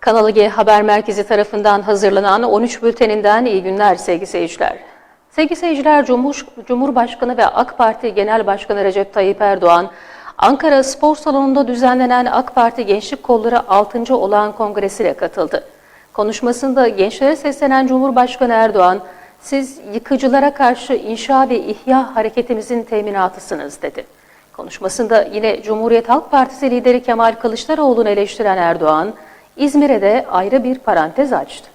Kanal G Haber Merkezi tarafından hazırlanan 13 bülteninden iyi günler sevgili seyirciler. Sevgili seyirciler, Cumhur, Cumhurbaşkanı ve AK Parti Genel Başkanı Recep Tayyip Erdoğan, Ankara Spor Salonu'nda düzenlenen AK Parti Gençlik Kolları 6. olağan kongresine katıldı. Konuşmasında gençlere seslenen Cumhurbaşkanı Erdoğan, siz yıkıcılara karşı inşa ve ihya hareketimizin teminatısınız dedi. Konuşmasında yine Cumhuriyet Halk Partisi lideri Kemal Kılıçdaroğlu'nu eleştiren Erdoğan, İzmir'e de ayrı bir parantez açtı.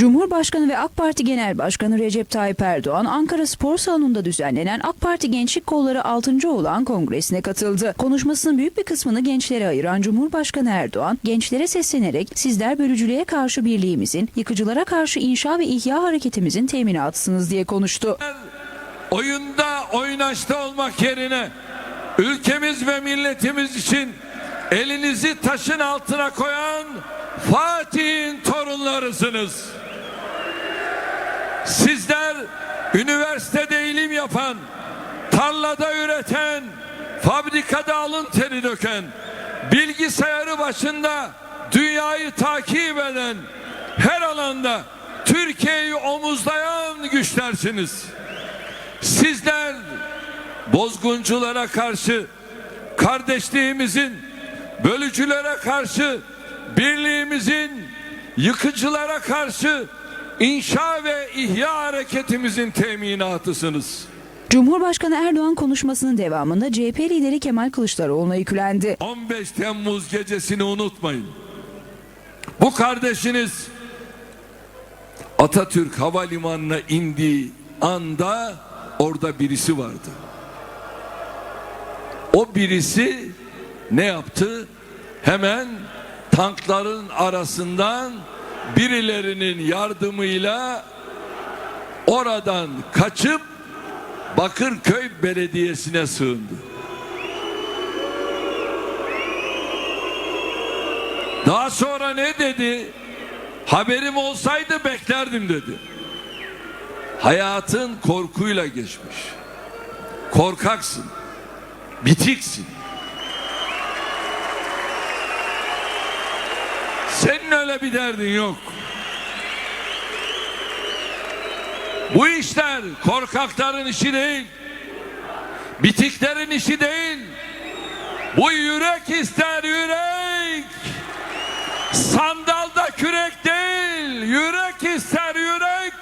Cumhurbaşkanı ve AK Parti Genel Başkanı Recep Tayyip Erdoğan, Ankara Spor Salonu'nda düzenlenen AK Parti Gençlik Kolları 6. olan kongresine katıldı. Konuşmasının büyük bir kısmını gençlere ayıran Cumhurbaşkanı Erdoğan, gençlere seslenerek sizler bölücülüğe karşı birliğimizin, yıkıcılara karşı inşa ve ihya hareketimizin teminatısınız diye konuştu. oyunda oynaşta olmak yerine ülkemiz ve milletimiz için elinizi taşın altına koyan Fatih'in torunlarısınız. Sizler üniversitede ilim yapan, tarlada üreten, fabrikada alın teri döken, bilgisayarı başında dünyayı takip eden, her alanda Türkiye'yi omuzlayan güçlersiniz. Sizler bozgunculara karşı kardeşliğimizin, bölücülere karşı birliğimizin, yıkıcılara karşı inşa ve ihya hareketimizin teminatısınız. Cumhurbaşkanı Erdoğan konuşmasının devamında CHP lideri Kemal Kılıçdaroğlu'na yüklendi. 15 Temmuz gecesini unutmayın. Bu kardeşiniz Atatürk Havalimanı'na indiği anda orada birisi vardı. O birisi ne yaptı? Hemen tankların arasından birilerinin yardımıyla oradan kaçıp Bakırköy Belediyesi'ne sığındı. Daha sonra ne dedi? Haberim olsaydı beklerdim dedi. Hayatın korkuyla geçmiş. Korkaksın. Bitiksin. Senin öyle bir derdin yok. Bu işler korkakların işi değil. Bitiklerin işi değil. Bu yürek ister yürek. Sandalda kürek değil. Yürek ister yürek.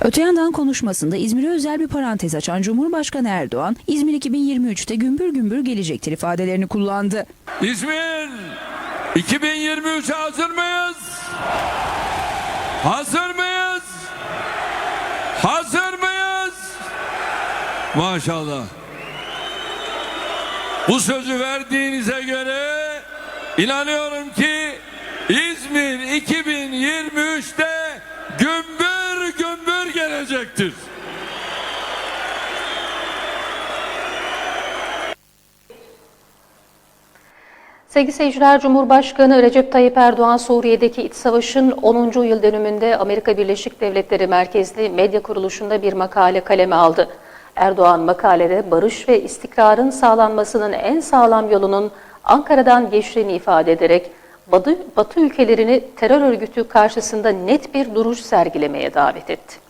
Öte yandan konuşmasında İzmir'e özel bir parantez açan Cumhurbaşkanı Erdoğan, İzmir 2023'te gümbür gümbür gelecektir ifadelerini kullandı. İzmir 2023'e hazır mıyız? Hazır mıyız? Hazır mıyız? Maşallah. Bu sözü verdiğinize göre inanıyorum ki İzmir 2023'te gümbür gümbür gelecektir. Sevgili seyirciler, Cumhurbaşkanı Recep Tayyip Erdoğan Suriye'deki iç savaşın 10. yıl dönümünde Amerika Birleşik Devletleri merkezli medya kuruluşunda bir makale kaleme aldı. Erdoğan makalede barış ve istikrarın sağlanmasının en sağlam yolunun Ankara'dan geçtiğini ifade ederek Batı, Batı ülkelerini terör örgütü karşısında net bir duruş sergilemeye davet etti.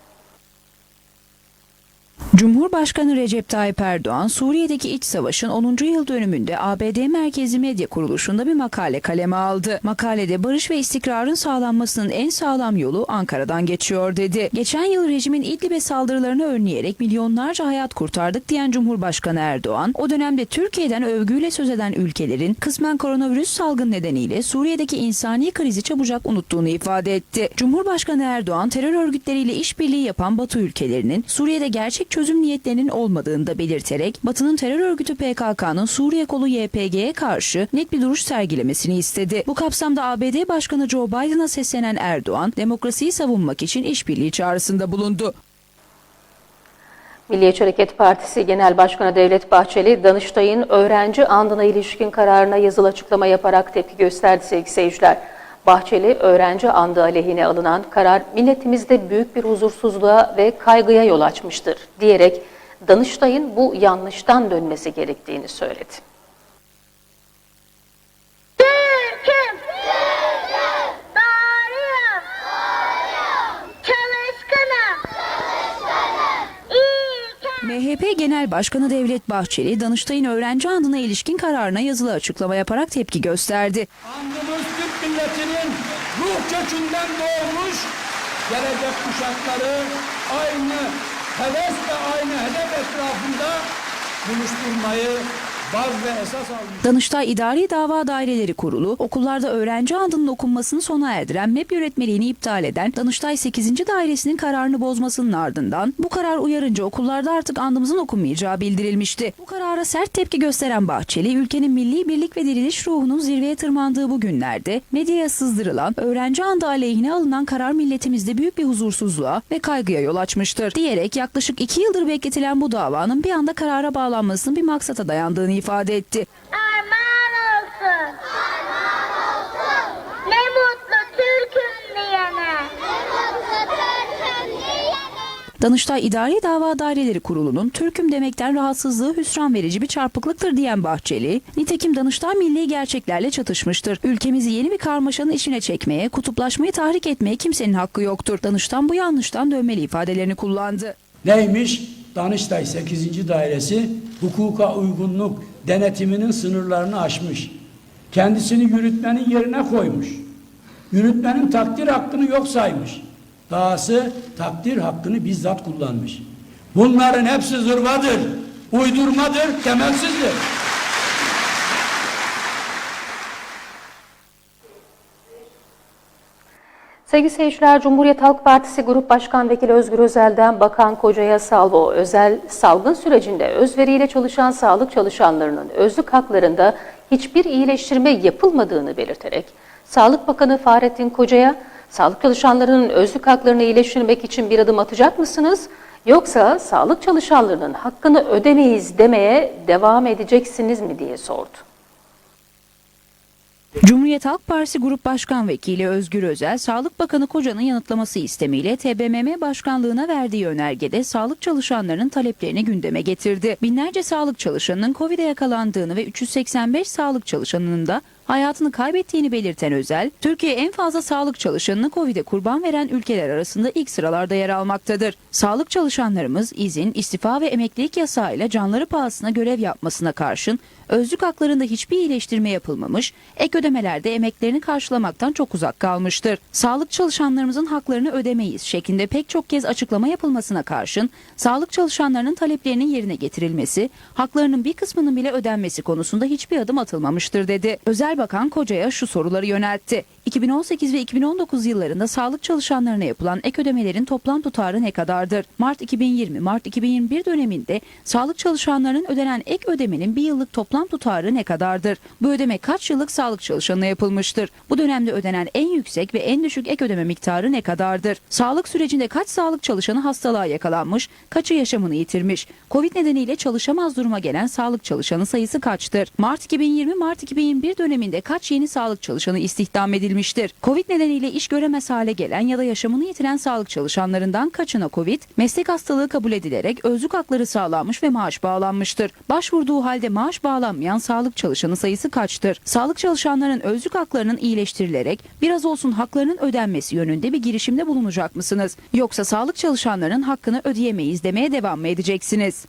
Cumhurbaşkanı Recep Tayyip Erdoğan, Suriye'deki iç savaşın 10. yıl dönümünde ABD merkezi medya kuruluşunda bir makale kaleme aldı. Makalede barış ve istikrarın sağlanmasının en sağlam yolu Ankara'dan geçiyor dedi. Geçen yıl rejimin İdlib'e saldırılarını önleyerek milyonlarca hayat kurtardık diyen Cumhurbaşkanı Erdoğan, o dönemde Türkiye'den övgüyle söz eden ülkelerin kısmen koronavirüs salgın nedeniyle Suriye'deki insani krizi çabucak unuttuğunu ifade etti. Cumhurbaşkanı Erdoğan, terör örgütleriyle işbirliği yapan Batı ülkelerinin Suriye'de gerçek çözüm niyetlerinin olmadığını da belirterek Batı'nın terör örgütü PKK'nın Suriye kolu YPG'ye karşı net bir duruş sergilemesini istedi. Bu kapsamda ABD Başkanı Joe Biden'a seslenen Erdoğan, demokrasiyi savunmak için işbirliği çağrısında bulundu. Milliyetçi Hareket Partisi Genel Başkanı Devlet Bahçeli, Danıştay'ın öğrenci andına ilişkin kararına yazılı açıklama yaparak tepki gösterdi sevgili seyirciler. Bahçeli öğrenci andı aleyhine alınan karar milletimizde büyük bir huzursuzluğa ve kaygıya yol açmıştır diyerek Danıştay'ın bu yanlıştan dönmesi gerektiğini söyledi. MHP Genel Başkanı Devlet Bahçeli, Danıştay'ın öğrenci andına ilişkin kararına yazılı açıklama yaparak tepki gösterdi. Andımı ruh kökünden doğmuş gelecek kuşakları aynı heves ve aynı hedef etrafında buluşturmayı baz ve esas almış. Danıştay İdari Dava Daireleri Kurulu, okullarda öğrenci andının okunmasını sona erdiren MEP yönetmeliğini iptal eden Danıştay 8. Dairesinin kararını bozmasının ardından bu karar uyarınca okullarda artık andımızın okunmayacağı bildirilmişti. Bu karara sert tepki gösteren Bahçeli, ülkenin milli birlik ve diriliş ruhunun zirveye tırmandığı bu günlerde medyaya sızdırılan öğrenci andı aleyhine alınan karar milletimizde büyük bir huzursuzluğa ve kaygıya yol açmıştır diyerek yaklaşık iki yıldır bekletilen bu davanın bir anda karara bağlanmasının bir maksata dayandığını ifade etti. Armağan olsun. Armağan olsun. Ne mutlu Türk'üm diyene. Ne mutlu Türk'üm diyene. Danıştay İdari Dava Daireleri Kurulu'nun Türk'üm demekten rahatsızlığı hüsran verici bir çarpıklıktır diyen Bahçeli, nitekim Danıştay milli gerçeklerle çatışmıştır. Ülkemizi yeni bir karmaşanın içine çekmeye, kutuplaşmayı tahrik etmeye kimsenin hakkı yoktur. Danıştan bu yanlıştan dönmeli ifadelerini kullandı. Neymiş? Danıştay 8. Dairesi hukuka uygunluk denetiminin sınırlarını aşmış. Kendisini yürütmenin yerine koymuş. Yürütmenin takdir hakkını yok saymış. Dahası takdir hakkını bizzat kullanmış. Bunların hepsi zırvadır, uydurmadır, temelsizdir. Sevgili seyirciler, Cumhuriyet Halk Partisi Grup Başkan Vekili Özgür Özel'den Bakan Koca'ya salvo. Özel, salgın sürecinde özveriyle çalışan sağlık çalışanlarının özlük haklarında hiçbir iyileştirme yapılmadığını belirterek, Sağlık Bakanı Fahrettin Koca'ya, sağlık çalışanlarının özlük haklarını iyileştirmek için bir adım atacak mısınız? Yoksa sağlık çalışanlarının hakkını ödemeyiz demeye devam edeceksiniz mi diye sordu. Cumhuriyet Halk Partisi Grup Başkan Vekili Özgür Özel, Sağlık Bakanı Koca'nın yanıtlaması istemiyle TBMM Başkanlığına verdiği önergede sağlık çalışanlarının taleplerini gündeme getirdi. Binlerce sağlık çalışanının Covid'e yakalandığını ve 385 sağlık çalışanının da hayatını kaybettiğini belirten Özel, Türkiye en fazla sağlık çalışanını Covid'e kurban veren ülkeler arasında ilk sıralarda yer almaktadır. Sağlık çalışanlarımız izin, istifa ve emeklilik yasağıyla canları pahasına görev yapmasına karşın özlük haklarında hiçbir iyileştirme yapılmamış, ek ödemelerde emeklerini karşılamaktan çok uzak kalmıştır. Sağlık çalışanlarımızın haklarını ödemeyiz şeklinde pek çok kez açıklama yapılmasına karşın, sağlık çalışanlarının taleplerinin yerine getirilmesi, haklarının bir kısmının bile ödenmesi konusunda hiçbir adım atılmamıştır dedi. Özel Bakan Koca'ya şu soruları yöneltti. 2018 ve 2019 yıllarında sağlık çalışanlarına yapılan ek ödemelerin toplam tutarı ne kadardır? Mart 2020, Mart 2021 döneminde sağlık çalışanlarının ödenen ek ödemenin bir yıllık toplam tutarı ne kadardır? Bu ödeme kaç yıllık sağlık çalışanına yapılmıştır? Bu dönemde ödenen en yüksek ve en düşük ek ödeme miktarı ne kadardır? Sağlık sürecinde kaç sağlık çalışanı hastalığa yakalanmış, kaçı yaşamını yitirmiş? Covid nedeniyle çalışamaz duruma gelen sağlık çalışanı sayısı kaçtır? Mart 2020, Mart 2021 döneminde kaç yeni sağlık çalışanı istihdam edilmiştir? Covid nedeniyle iş göremez hale gelen ya da yaşamını yitiren sağlık çalışanlarından kaçına Covid, meslek hastalığı kabul edilerek özlük hakları sağlanmış ve maaş bağlanmıştır? Başvurduğu halde maaş bağlanmayan sağlık çalışanı sayısı kaçtır? Sağlık çalışanların özlük haklarının iyileştirilerek biraz olsun haklarının ödenmesi yönünde bir girişimde bulunacak mısınız? Yoksa sağlık çalışanlarının hakkını ödeyemeyiz demeye devam mı edeceksiniz?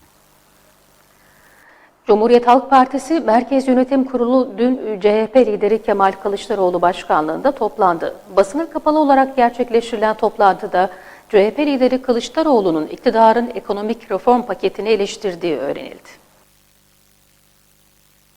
Cumhuriyet Halk Partisi Merkez Yönetim Kurulu dün CHP lideri Kemal Kılıçdaroğlu başkanlığında toplandı. Basına kapalı olarak gerçekleştirilen toplantıda CHP lideri Kılıçdaroğlu'nun iktidarın ekonomik reform paketini eleştirdiği öğrenildi.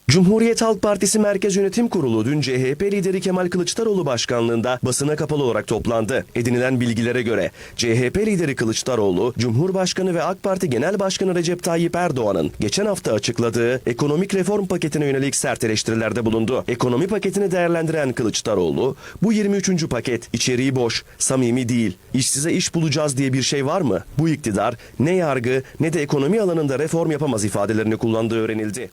Cumhuriyet Halk Partisi Merkez Yönetim Kurulu dün CHP lideri Kemal Kılıçdaroğlu başkanlığında basına kapalı olarak toplandı. Edinilen bilgilere göre CHP lideri Kılıçdaroğlu, Cumhurbaşkanı ve AK Parti Genel Başkanı Recep Tayyip Erdoğan'ın geçen hafta açıkladığı ekonomik reform paketine yönelik sert eleştirilerde bulundu. Ekonomi paketini değerlendiren Kılıçdaroğlu, bu 23. paket içeriği boş, samimi değil, işsize iş bulacağız diye bir şey var mı? Bu iktidar ne yargı ne de ekonomi alanında reform yapamaz ifadelerini kullandığı öğrenildi.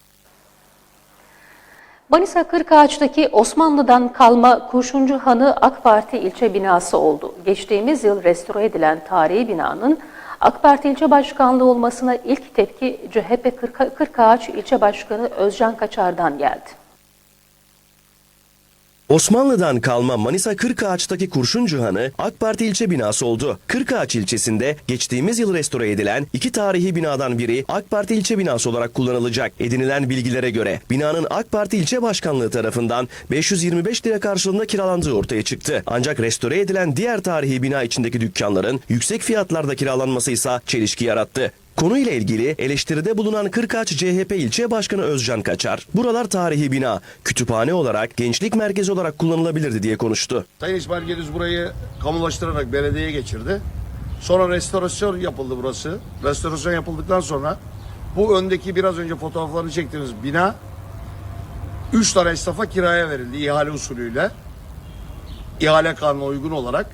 Manisa Kırkağaç'taki Osmanlı'dan kalma Kurşuncu Hanı AK Parti ilçe binası oldu. Geçtiğimiz yıl restore edilen tarihi binanın AK Parti ilçe başkanlığı olmasına ilk tepki CHP Kırka- Kırkağaç ilçe başkanı Özcan Kaçar'dan geldi. Osmanlı'dan kalma Manisa Kırkağaç'taki Kurşun Cihanı AK Parti ilçe binası oldu. Kırkağaç ilçesinde geçtiğimiz yıl restore edilen iki tarihi binadan biri AK Parti ilçe binası olarak kullanılacak. Edinilen bilgilere göre binanın AK Parti ilçe başkanlığı tarafından 525 lira karşılığında kiralandığı ortaya çıktı. Ancak restore edilen diğer tarihi bina içindeki dükkanların yüksek fiyatlarda kiralanması ise çelişki yarattı. Konuyla ilgili eleştiride bulunan Kırkaç CHP ilçe başkanı Özcan Kaçar, buralar tarihi bina, kütüphane olarak, gençlik merkezi olarak kullanılabilirdi diye konuştu. Sayın İsmail Gediz burayı kamulaştırarak belediyeye geçirdi. Sonra restorasyon yapıldı burası. Restorasyon yapıldıktan sonra bu öndeki biraz önce fotoğraflarını çektiğiniz bina 3 tane esnafa kiraya verildi ihale usulüyle. İhale kanuna uygun olarak.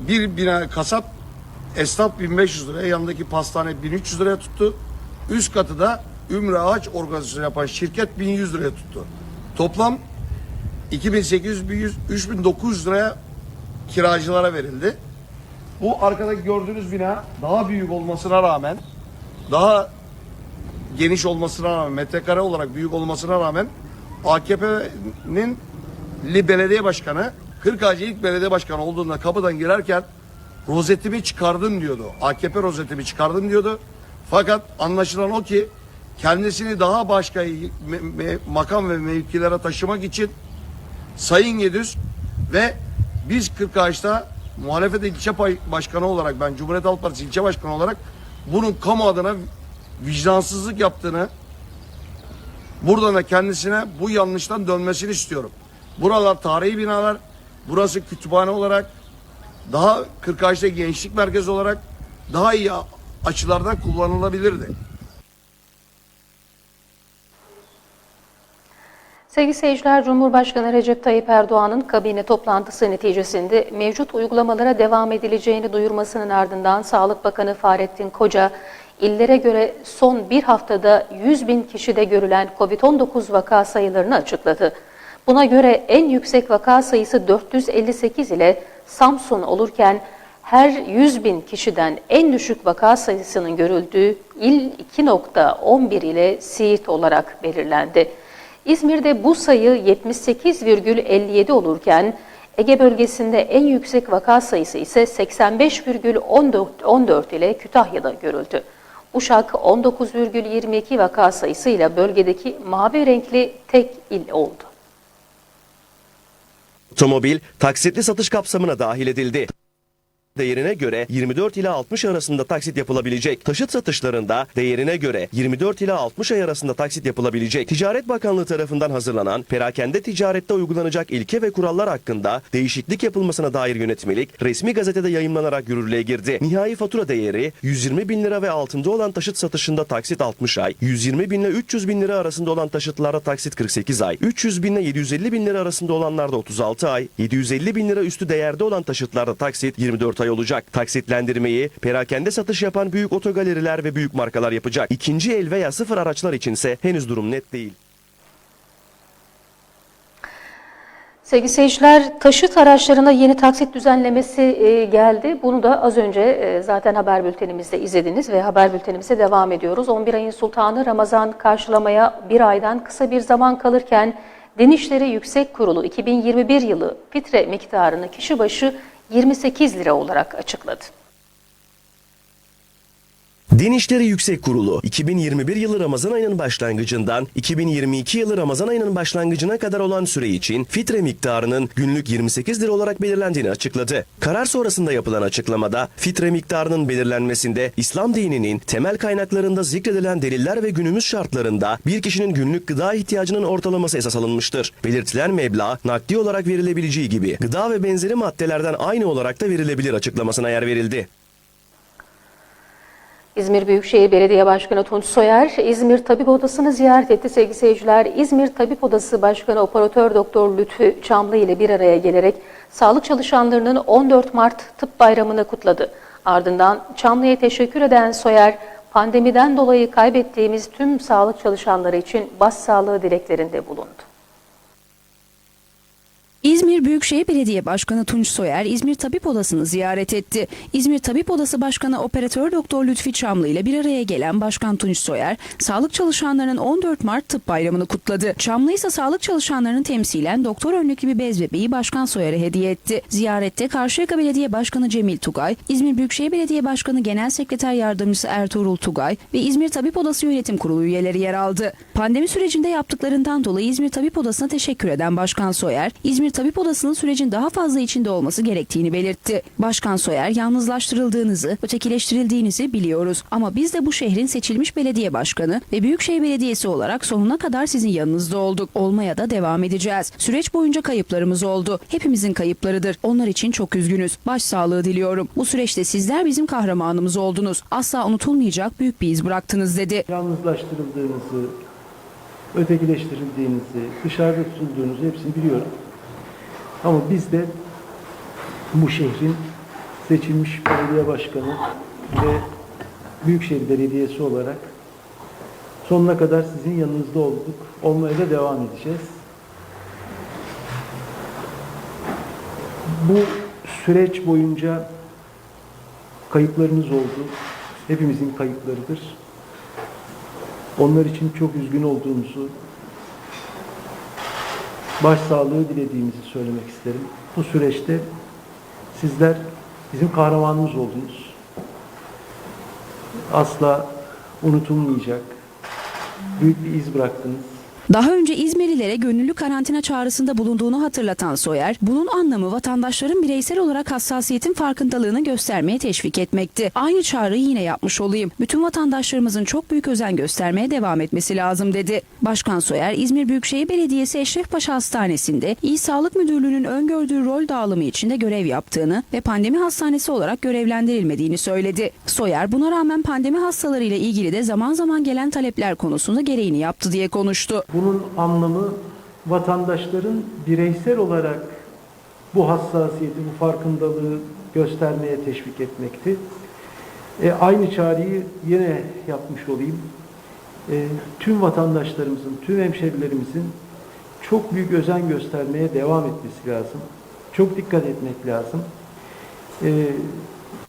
Bir bina kasap esnaf 1500 liraya yanındaki pastane 1300 liraya tuttu. Üst katı da Ümre Ağaç organizasyonu yapan şirket 1100 liraya tuttu. Toplam 2800, 1100, 3900 liraya kiracılara verildi. Bu arkadaki gördüğünüz bina daha büyük olmasına rağmen, daha geniş olmasına rağmen, metrekare olarak büyük olmasına rağmen AKP'nin belediye başkanı, Kırkağaçı ilk belediye başkanı olduğunda kapıdan girerken rozetimi çıkardım diyordu. AKP rozetimi çıkardım diyordu. Fakat anlaşılan o ki kendisini daha başka makam ve mevkilere taşımak için Sayın Gedüz ve biz Kırkağaç'ta muhalefet ilçe başkanı olarak ben Cumhuriyet Halk Partisi ilçe başkanı olarak bunun kamu adına vicdansızlık yaptığını buradan da kendisine bu yanlıştan dönmesini istiyorum. Buralar tarihi binalar, burası kütüphane olarak daha Kırkağaç'ta gençlik merkezi olarak daha iyi açılardan kullanılabilirdi. Sevgili seyirciler, Cumhurbaşkanı Recep Tayyip Erdoğan'ın kabine toplantısı neticesinde mevcut uygulamalara devam edileceğini duyurmasının ardından Sağlık Bakanı Fahrettin Koca, illere göre son bir haftada 100 bin kişide görülen COVID-19 vaka sayılarını açıkladı. Buna göre en yüksek vaka sayısı 458 ile Samsun olurken her 100 bin kişiden en düşük vaka sayısının görüldüğü il 2.11 ile Siirt olarak belirlendi. İzmir'de bu sayı 78,57 olurken Ege bölgesinde en yüksek vaka sayısı ise 85,14 ile Kütahya'da görüldü. Uşak 19,22 vaka sayısıyla bölgedeki mavi renkli tek il oldu. Otomobil taksitli satış kapsamına dahil edildi. Değerine göre 24 ila 60 arasında taksit yapılabilecek. Taşıt satışlarında değerine göre 24 ila 60 ay arasında taksit yapılabilecek. Ticaret Bakanlığı tarafından hazırlanan perakende ticarette uygulanacak ilke ve kurallar hakkında değişiklik yapılmasına dair yönetmelik resmi gazetede yayımlanarak yürürlüğe girdi. Nihai fatura değeri 120 bin lira ve altında olan taşıt satışında taksit 60 ay, 120 bin ile 300 bin lira arasında olan taşıtlarda taksit 48 ay, 300 bin ile 750 bin lira arasında olanlarda 36 ay, 750 bin lira üstü değerde olan taşıtlarda taksit 24 ay olacak. Taksitlendirmeyi perakende satış yapan büyük otogaleriler ve büyük markalar yapacak. İkinci el veya sıfır araçlar içinse henüz durum net değil. Sevgili seyirciler, taşıt araçlarına yeni taksit düzenlemesi e, geldi. Bunu da az önce e, zaten haber bültenimizde izlediniz ve haber bültenimize devam ediyoruz. 11 ayın sultanı Ramazan karşılamaya bir aydan kısa bir zaman kalırken Din İşleri Yüksek Kurulu 2021 yılı fitre miktarını kişi başı 28 lira olarak açıkladı. Din İşleri Yüksek Kurulu 2021 yılı Ramazan ayının başlangıcından 2022 yılı Ramazan ayının başlangıcına kadar olan süre için fitre miktarının günlük 28 lira olarak belirlendiğini açıkladı. Karar sonrasında yapılan açıklamada fitre miktarının belirlenmesinde İslam dininin temel kaynaklarında zikredilen deliller ve günümüz şartlarında bir kişinin günlük gıda ihtiyacının ortalaması esas alınmıştır. Belirtilen meblağ nakdi olarak verilebileceği gibi gıda ve benzeri maddelerden aynı olarak da verilebilir açıklamasına yer verildi. İzmir Büyükşehir Belediye Başkanı Tunç Soyer, İzmir Tabip Odası'nı ziyaret etti sevgili seyirciler. İzmir Tabip Odası Başkanı Operatör Doktor Lütfü Çamlı ile bir araya gelerek sağlık çalışanlarının 14 Mart Tıp Bayramı'nı kutladı. Ardından Çamlı'ya teşekkür eden Soyer, pandemiden dolayı kaybettiğimiz tüm sağlık çalışanları için başsağlığı dileklerinde bulundu. İzmir Büyükşehir Belediye Başkanı Tunç Soyer İzmir Tabip Odası'nı ziyaret etti. İzmir Tabip Odası Başkanı Operatör Doktor Lütfi Çamlı ile bir araya gelen Başkan Tunç Soyer, sağlık çalışanlarının 14 Mart Tıp Bayramı'nı kutladı. Çamlı ise sağlık çalışanlarının temsilen doktor önlüklü bir bez bebeği Başkan Soyer'e hediye etti. Ziyarette Karşıyaka Belediye Başkanı Cemil Tugay, İzmir Büyükşehir Belediye Başkanı Genel Sekreter Yardımcısı Ertuğrul Tugay ve İzmir Tabip Odası Yönetim Kurulu üyeleri yer aldı. Pandemi sürecinde yaptıklarından dolayı İzmir Tabip Odası'na teşekkür eden Başkan Soyer, İzmir Tabip Odası'nın sürecin daha fazla içinde olması gerektiğini belirtti. Başkan Soyer, yalnızlaştırıldığınızı, ötekileştirildiğinizi biliyoruz. Ama biz de bu şehrin seçilmiş belediye başkanı ve Büyükşehir Belediyesi olarak sonuna kadar sizin yanınızda olduk. Olmaya da devam edeceğiz. Süreç boyunca kayıplarımız oldu. Hepimizin kayıplarıdır. Onlar için çok üzgünüz. Başsağlığı diliyorum. Bu süreçte sizler bizim kahramanımız oldunuz. Asla unutulmayacak büyük bir iz bıraktınız dedi. yalnızlaştırıldığınızı, ötekileştirildiğinizi, dışarıda tutulduğunuzu hepsini biliyorum. Ama biz de bu şehrin seçilmiş belediye başkanı ve Büyükşehir Belediyesi olarak sonuna kadar sizin yanınızda olduk. Olmaya da devam edeceğiz. Bu süreç boyunca kayıplarınız oldu. Hepimizin kayıplarıdır. Onlar için çok üzgün olduğumuzu, başsağlığı dilediğimizi söylemek isterim. Bu süreçte sizler bizim kahramanımız oldunuz. Asla unutulmayacak büyük bir iz bıraktınız. Daha önce İzmirlilere gönüllü karantina çağrısında bulunduğunu hatırlatan Soyer, bunun anlamı vatandaşların bireysel olarak hassasiyetin farkındalığını göstermeye teşvik etmekti. Aynı çağrıyı yine yapmış olayım. Bütün vatandaşlarımızın çok büyük özen göstermeye devam etmesi lazım dedi. Başkan Soyer, İzmir Büyükşehir Belediyesi Eşrefpaşa Hastanesi'nde İl Sağlık Müdürlüğü'nün öngördüğü rol dağılımı içinde görev yaptığını ve pandemi hastanesi olarak görevlendirilmediğini söyledi. Soyer, buna rağmen pandemi hastalarıyla ilgili de zaman zaman gelen talepler konusunda gereğini yaptı diye konuştu. Bunun anlamı vatandaşların bireysel olarak bu hassasiyeti, bu farkındalığı göstermeye teşvik etmekti. E, aynı çağrıyı yine yapmış olayım. E, tüm vatandaşlarımızın, tüm hemşerilerimizin çok büyük özen göstermeye devam etmesi lazım. Çok dikkat etmek lazım. E,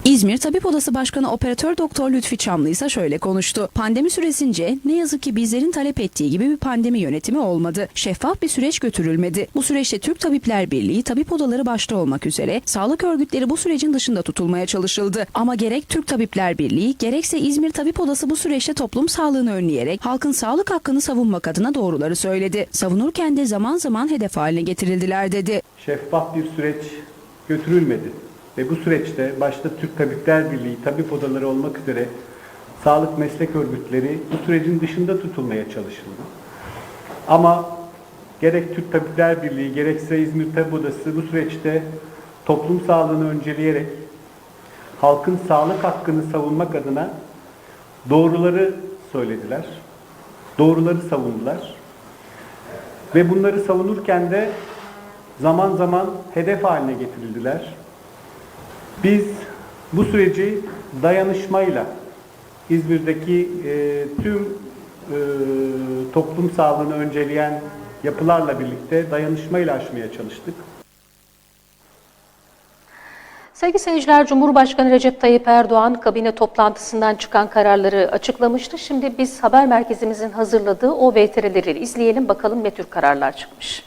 İzmir Tabip Odası Başkanı Operatör Doktor Lütfi Çamlı ise şöyle konuştu. Pandemi süresince ne yazık ki bizlerin talep ettiği gibi bir pandemi yönetimi olmadı. Şeffaf bir süreç götürülmedi. Bu süreçte Türk Tabipler Birliği, tabip odaları başta olmak üzere sağlık örgütleri bu sürecin dışında tutulmaya çalışıldı. Ama gerek Türk Tabipler Birliği gerekse İzmir Tabip Odası bu süreçte toplum sağlığını önleyerek halkın sağlık hakkını savunmak adına doğruları söyledi. Savunurken de zaman zaman hedef haline getirildiler dedi. şeffaf bir süreç götürülmedi. Ve bu süreçte başta Türk Tabipler Birliği, tabip odaları olmak üzere sağlık meslek örgütleri bu sürecin dışında tutulmaya çalışıldı. Ama gerek Türk Tabipler Birliği gerekse İzmir Tabip Odası bu süreçte toplum sağlığını önceleyerek halkın sağlık hakkını savunmak adına doğruları söylediler. Doğruları savundular. Ve bunları savunurken de zaman zaman hedef haline getirildiler. Biz bu süreci dayanışmayla İzmir'deki e, tüm e, toplum sağlığını önceleyen yapılarla birlikte dayanışmayla aşmaya çalıştık. Sevgili seyirciler, Cumhurbaşkanı Recep Tayyip Erdoğan kabine toplantısından çıkan kararları açıklamıştı. Şimdi biz haber merkezimizin hazırladığı o VTR'leri izleyelim bakalım ne tür kararlar çıkmış.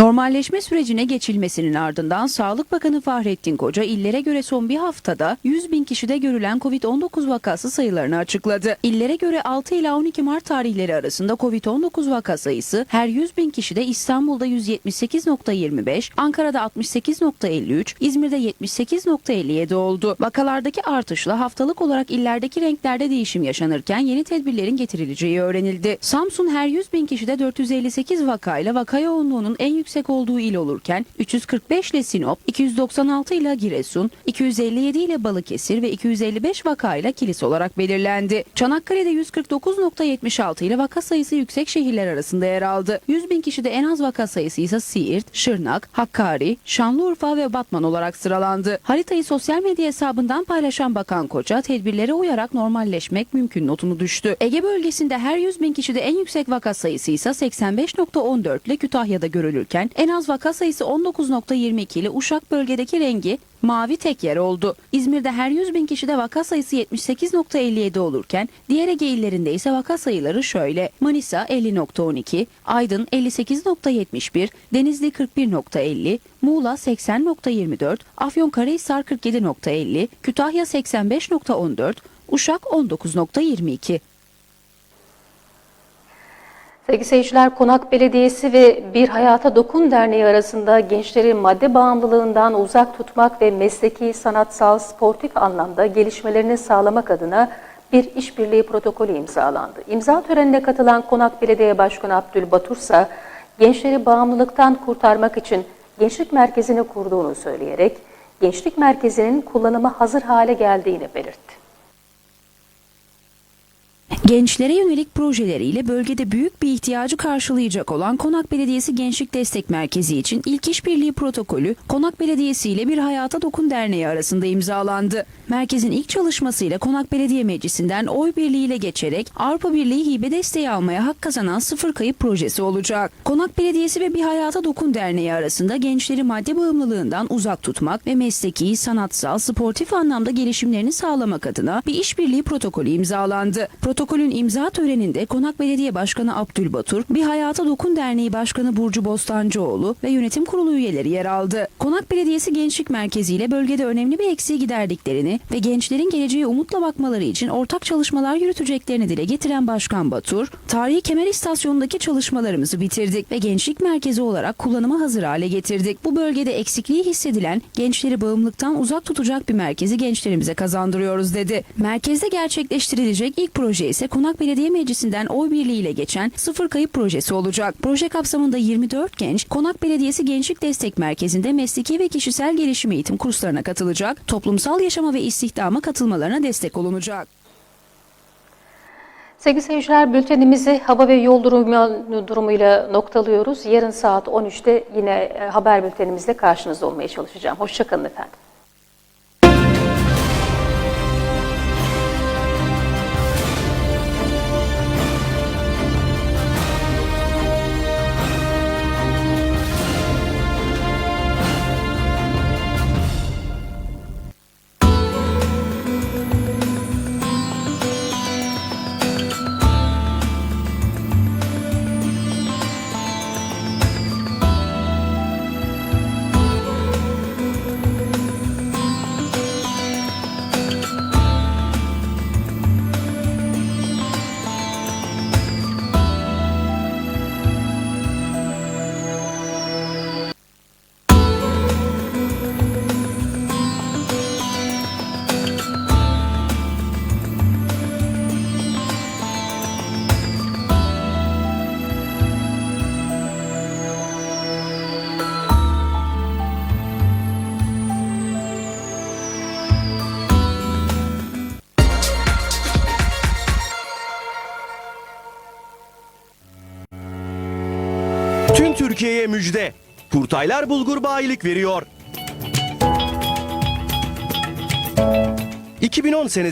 Normalleşme sürecine geçilmesinin ardından Sağlık Bakanı Fahrettin Koca illere göre son bir haftada 100 bin kişide görülen COVID-19 vakası sayılarını açıkladı. İllere göre 6 ila 12 Mart tarihleri arasında COVID-19 vaka sayısı her 100 bin kişide İstanbul'da 178.25, Ankara'da 68.53, İzmir'de 78.57 oldu. Vakalardaki artışla haftalık olarak illerdeki renklerde değişim yaşanırken yeni tedbirlerin getirileceği öğrenildi. Samsun her 100 bin kişide 458 vakayla vaka yoğunluğunun en yüksek olduğu il olurken 345 ile Sinop, 296 ile Giresun, 257 ile Balıkesir ve 255 vakayla Kilis olarak belirlendi. Çanakkale'de 149.76 ile vaka sayısı yüksek şehirler arasında yer aldı. 100 bin kişide en az vaka sayısı ise Siirt, Şırnak, Hakkari, Şanlıurfa ve Batman olarak sıralandı. Haritayı sosyal medya hesabından paylaşan Bakan Koca tedbirlere uyarak normalleşmek mümkün notunu düştü. Ege bölgesinde her 100 bin kişide en yüksek vaka sayısı ise 85.14 ile Kütahya'da görülürken olurken en az vaka sayısı 19.22 ile Uşak bölgedeki rengi mavi tek yer oldu. İzmir'de her 100 bin kişide vaka sayısı 78.57 olurken diğer Ege illerinde ise vaka sayıları şöyle. Manisa 50.12, Aydın 58.71, Denizli 41.50, Muğla 80.24, Afyonkarahisar 47.50, Kütahya 85.14, Uşak 19.22. Sevgili seyirciler, Konak Belediyesi ve Bir Hayata Dokun Derneği arasında gençleri madde bağımlılığından uzak tutmak ve mesleki, sanatsal, sportif anlamda gelişmelerini sağlamak adına bir işbirliği protokolü imzalandı. İmza törenine katılan Konak Belediye Başkanı Abdülbatur ise gençleri bağımlılıktan kurtarmak için gençlik merkezini kurduğunu söyleyerek gençlik merkezinin kullanıma hazır hale geldiğini belirtti. Gençlere yönelik projeleriyle bölgede büyük bir ihtiyacı karşılayacak olan Konak Belediyesi Gençlik Destek Merkezi için ilk işbirliği protokolü Konak Belediyesi ile Bir Hayata Dokun Derneği arasında imzalandı. Merkezin ilk çalışmasıyla Konak Belediye Meclisi'nden oy birliğiyle geçerek Avrupa Birliği hibe desteği almaya hak kazanan sıfır kayıp projesi olacak. Konak Belediyesi ve Bir Hayata Dokun Derneği arasında gençleri madde bağımlılığından uzak tutmak ve mesleki, sanatsal, sportif anlamda gelişimlerini sağlamak adına bir işbirliği protokolü imzalandı. Protokolün imza töreninde Konak Belediye Başkanı Abdülbatur, Bir Hayata Dokun Derneği Başkanı Burcu Bostancıoğlu ve yönetim kurulu üyeleri yer aldı. Konak Belediyesi Gençlik Merkezi ile bölgede önemli bir eksiği giderdiklerini ve gençlerin geleceğe umutla bakmaları için ortak çalışmalar yürüteceklerini dile getiren Başkan Batur, tarihi kemer istasyonundaki çalışmalarımızı bitirdik ve gençlik merkezi olarak kullanıma hazır hale getirdik. Bu bölgede eksikliği hissedilen gençleri bağımlılıktan uzak tutacak bir merkezi gençlerimize kazandırıyoruz dedi. Merkezde gerçekleştirilecek ilk proje ise Konak Belediye Meclisi'nden oy birliğiyle geçen sıfır kayıp projesi olacak. Proje kapsamında 24 genç Konak Belediyesi Gençlik Destek Merkezi'nde mesleki ve kişisel gelişim eğitim kurslarına katılacak, toplumsal yaşama ve istihdama katılmalarına destek olunacak. Sevgili seyirciler bültenimizi hava ve yol durumu, durumuyla noktalıyoruz. Yarın saat 13'te yine e, haber bültenimizle karşınızda olmaya çalışacağım. Hoşçakalın efendim. Türkiye'ye müjde. Kurtaylar Bulgur bayilik veriyor. 2010 senesi